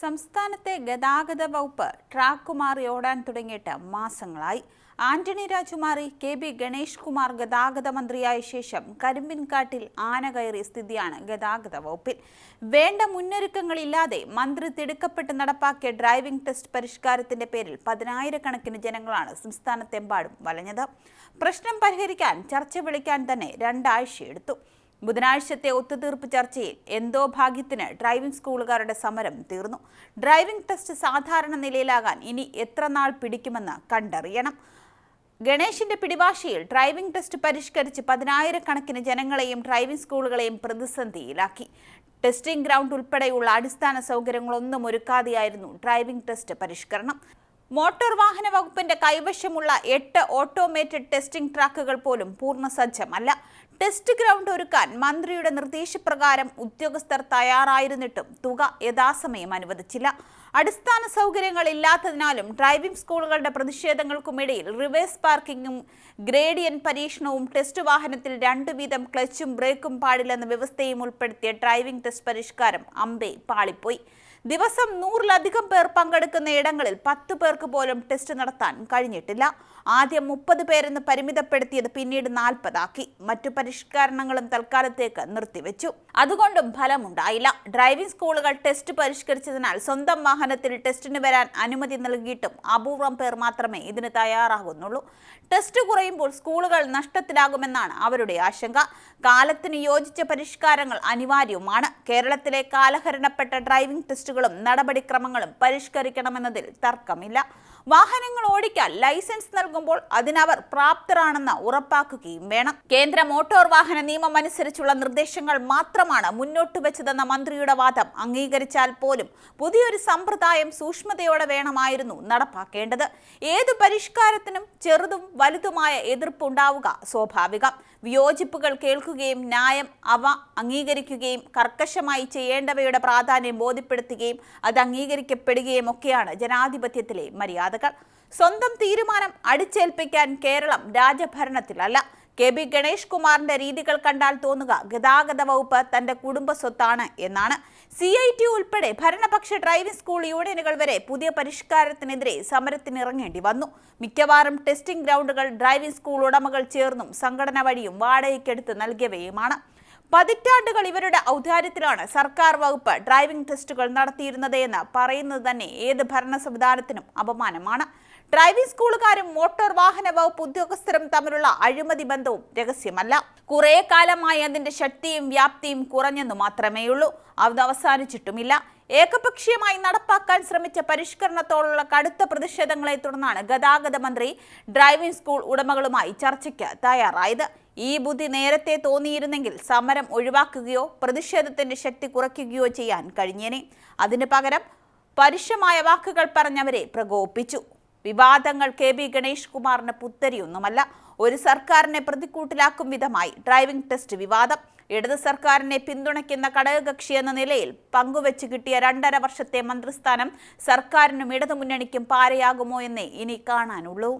സംസ്ഥാനത്തെ ഗതാഗത വകുപ്പ് ട്രാക്ക് മാറി ഓടാൻ തുടങ്ങിയിട്ട് മാസങ്ങളായി. ആന്റണി രാജുമാറി കെ ബി ഗണേഷ് കുമാർ ഗതാഗത മന്ത്രിയായ ശേഷം കരിമ്പിൻകാട്ടിൽ ആന കയറിയ സ്ഥിതിയാണ് ഗതാഗത വകുപ്പിൽ. വേണ്ട മുന്നൊരുക്കങ്ങളില്ലാതെ മന്ത്രി തിടുക്കപ്പെട്ട് നടപ്പാക്കിയ ഡ്രൈവിംഗ് ടെസ്റ്റ് പരിഷ്കാരത്തിന്റെ പേരിൽ പതിനായിരക്കണക്കിന് ജനങ്ങളാണ് സംസ്ഥാനത്തെമ്പാടും വലഞ്ഞത്. പ്രശ്നം പരിഹരിക്കാൻ ചർച്ച വിളിക്കാൻ തന്നെ രണ്ടാഴ്ചയെടുത്തു. ബുധനാഴ്ചത്തെ ഒത്തുതീർപ്പ് ചർച്ചയിൽ എന്തോ ഭാഗ്യത്തിന് ഡ്രൈവിംഗ് സ്കൂളുകാരുടെ സമരം തീർന്നു. ഡ്രൈവിംഗ് ടെസ്റ്റ് സാധാരണ നിലയിലാകാൻ ഇനി എത്ര നാൾ പിടിക്കുമെന്ന് കണ്ടറിയണം. ഗണേശിന്റെ പിടിവാശിയിൽ ഡ്രൈവിംഗ് ടെസ്റ്റ് പരിഷ്കരിച്ച് പതിനായിരക്കണക്കിന് ജനങ്ങളെയും ഡ്രൈവിംഗ് സ്കൂളുകളെയും പ്രതിസന്ധിയിലാക്കി. ടെസ്റ്റിംഗ് ഗ്രൗണ്ട് ഉൾപ്പെടെയുള്ള അടിസ്ഥാന സൗകര്യങ്ങളൊന്നും ഒരുക്കാതെയായിരുന്നു ഡ്രൈവിംഗ് ടെസ്റ്റ് പരിഷ്കരണം. മോട്ടോർ വാഹന വകുപ്പിന്റെ കൈവശമുള്ള എട്ട് ഓട്ടോമേറ്റഡ് ടെസ്റ്റിംഗ് ട്രാക്കുകൾ പോലും പൂർണസജ്ജമല്ല. ടെസ്റ്റ് ഗ്രൗണ്ട് ഒരുക്കാൻ മന്ത്രിയുടെ നിർദ്ദേശപ്രകാരം ഉദ്യോഗസ്ഥർ തയ്യാറായിരുന്നിട്ടും തുക യഥാസമയം അനുവദിച്ചില്ല. അടിസ്ഥാന സൗകര്യങ്ങൾ ഇല്ലാത്തതിനാലും ഡ്രൈവിംഗ് സ്കൂളുകളുടെ പ്രതിഷേധങ്ങൾക്കുമിടയിൽ റിവേഴ്സ് പാർക്കിങ്ങും ഗ്രേഡിയൻ പരീക്ഷണവും ടെസ്റ്റ് വാഹനത്തിൽ രണ്ടു വീതം ക്ലച്ചും ബ്രേക്കും പാടില്ലെന്ന വ്യവസ്ഥയും ഉൾപ്പെടുത്തിയ ഡ്രൈവിംഗ് ടെസ്റ്റ് പരിഷ്കാരം അമ്പെ പാളിപ്പോയി. ദിവസം നൂറിലധികം പേർ പങ്കെടുക്കുന്ന ഇടങ്ങളിൽ പത്ത് പേർക്ക് പോലും ടെസ്റ്റ് നടത്താൻ കഴിഞ്ഞിട്ടില്ല. ആദ്യം മുപ്പത് പേരെന്ന് പരിമിതപ്പെടുത്തിയത് പിന്നീട് നാൽപ്പതാക്കി. മറ്റു പരിഷ്കരണങ്ങളും തൽക്കാലത്തേക്ക് നിർത്തിവെച്ചു. അതുകൊണ്ടും ഫലമുണ്ടായില്ല. ഡ്രൈവിംഗ് സ്കൂളുകൾ ടെസ്റ്റ് പരിഷ്കരിച്ചതിനാൽ സ്വന്തം വാഹനത്തിൽ ടെസ്റ്റിന് വരാൻ അനുമതി നൽകിയിട്ടും അപൂർവം പേർ മാത്രമേ ഇതിന് തയ്യാറാകുന്നുള്ളൂ. ടെസ്റ്റ് കുറയുമ്പോൾ സ്കൂളുകൾ നഷ്ടത്തിലാകുമെന്നാണ് അവരുടെ ആശങ്ക. കാലത്തിന് യോജിച്ച പരിഷ്കാരങ്ങൾ അനിവാര്യവുമാണ്. കേരളത്തിലെ കാലഹരണപ്പെട്ട ഡ്രൈവിംഗ് ടെസ്റ്റുകളും നടപടിക്രമങ്ങളും പരിഷ്കരിക്കണമെന്നതിൽ തർക്കമില്ല. വാഹനങ്ങൾ ഓടിക്കാൻ ലൈസൻസ് നൽകുമ്പോൾ അതിനവർ പ്രാപ്തരാണെന്ന് ഉറപ്പാക്കുകയും വേണം. കേന്ദ്ര മോട്ടോർ വാഹന നിയമം അനുസരിച്ചുള്ള നിർദ്ദേശങ്ങൾ മാത്രമാണ് മുന്നോട്ട് വെച്ചതെന്ന മന്ത്രിയുടെ വാദം അംഗീകരിച്ചാൽ പോലും പുതിയൊരു സമ്പ്രദായം സൂക്ഷ്മതയോടെ വേണമായിരുന്നു നടപ്പാക്കേണ്ടത്. ഏതു പരിഷ്കാരത്തിനും ചെറുതും വലുതുമായ എതിർപ്പുണ്ടാവുക സ്വാഭാവികം. വിയോജിപ്പുകൾ കേൾക്കുകയും ന്യായം അവ അംഗീകരിക്കുകയും കർക്കശമായി ചെയ്യേണ്ടവയുടെ പ്രാധാന്യം ബോധ്യപ്പെടുത്തുകയും അത് അംഗീകരിക്കപ്പെടുകയും ഒക്കെയാണ് ജനാധിപത്യത്തിലെ മര്യാദകൾ സ്വന്തം തീരുമാനം അടിച്ചേൽപ്പിക്കാൻ കേരളം രാജഭരണത്തിലല്ല കെ ബി ഗണേഷ് കുമാറിന്റെ രീതികൾ കണ്ടാൽ തോന്നുക ഗതാഗത വകുപ്പ് തന്റെ കുടുംബ സ്വത്താണ് എന്നാണ്. സി ഐ ടി ഉൾപ്പെടെ ഭരണപക്ഷ ഡ്രൈവിംഗ് സ്കൂൾ യൂണിയനുകൾ വരെ പുതിയ പരിഷ്കാരത്തിനെതിരെ സമരത്തിനിറങ്ങേണ്ടി വന്നു. മിക്കവാറും ടെസ്റ്റിംഗ് ഗ്രൗണ്ടുകൾ ഡ്രൈവിംഗ് സ്കൂൾ ഉടമകൾ ചേർന്നും സംഘടന വഴിയും വാടകയ്ക്കെടുത്ത് നൽകിയവയുമാണ്. പതിറ്റാണ്ടുകൾ ഇവരുടെ ഔദാര്യത്തിലാണ് സർക്കാർ വകുപ്പ് ഡ്രൈവിംഗ് ടെസ്റ്റുകൾ നടത്തിയിരുന്നത് എന്ന് പറയുന്നത് തന്നെ ഏത് ഭരണ സംവിധാനത്തിനും അപമാനമാണ്. ഡ്രൈവിംഗ് സ്കൂളുകാരും മോട്ടോർ വാഹന വകുപ്പ് ഉദ്യോഗസ്ഥരും തമ്മിലുള്ള അഴിമതി ബന്ധവും രഹസ്യമല്ല. കുറെ കാലമായി അതിന്റെ ശക്തിയും വ്യാപ്തിയും കുറഞ്ഞെന്നു മാത്രമേയുള്ളൂ. അത് അവസാനിച്ചിട്ടുമില്ല. ഏകപക്ഷീയമായി നടപ്പാക്കാൻ ശ്രമിച്ച പരിഷ്കരണത്തോടുള്ള കടുത്ത പ്രതിഷേധങ്ങളെ തുടർന്നാണ് ഗതാഗത മന്ത്രി ഡ്രൈവിംഗ് സ്കൂൾ ഉടമകളുമായി ചർച്ചയ്ക്ക് തയ്യാറായത്. ഈ ബുദ്ധി നേരത്തെ തോന്നിയിരുന്നെങ്കിൽ സമരം ഒഴിവാക്കുകയോ പ്രതിഷേധത്തിന്റെ ശക്തി കുറയ്ക്കുകയോ ചെയ്യാൻ കഴിഞ്ഞേനെ. അതിനു പകരം പരുഷമായ വാക്കുകൾ പറഞ്ഞവരെ പ്രകോപിച്ചു വിവാദങ്ങൾ കെ ബി ഗണേഷ് കുമാറിന് പുത്തരിയൊന്നുമല്ല. ഒരു സർക്കാരിനെ പ്രതിക്കൂട്ടിലാക്കും വിധമായി ഡ്രൈവിംഗ് ടെസ്റ്റ് വിവാദം. ഇടത് സർക്കാരിനെ പിന്തുണയ്ക്കുന്ന ഘടകകക്ഷി എന്ന നിലയിൽ പങ്കുവെച്ച് കിട്ടിയ രണ്ടര വർഷത്തെ മന്ത്രിസ്ഥാനം സർക്കാരിനും ഇടതുമുന്നണിക്കും പാരയാകുമോ എന്നേ ഇനി കാണാനുള്ളൂ.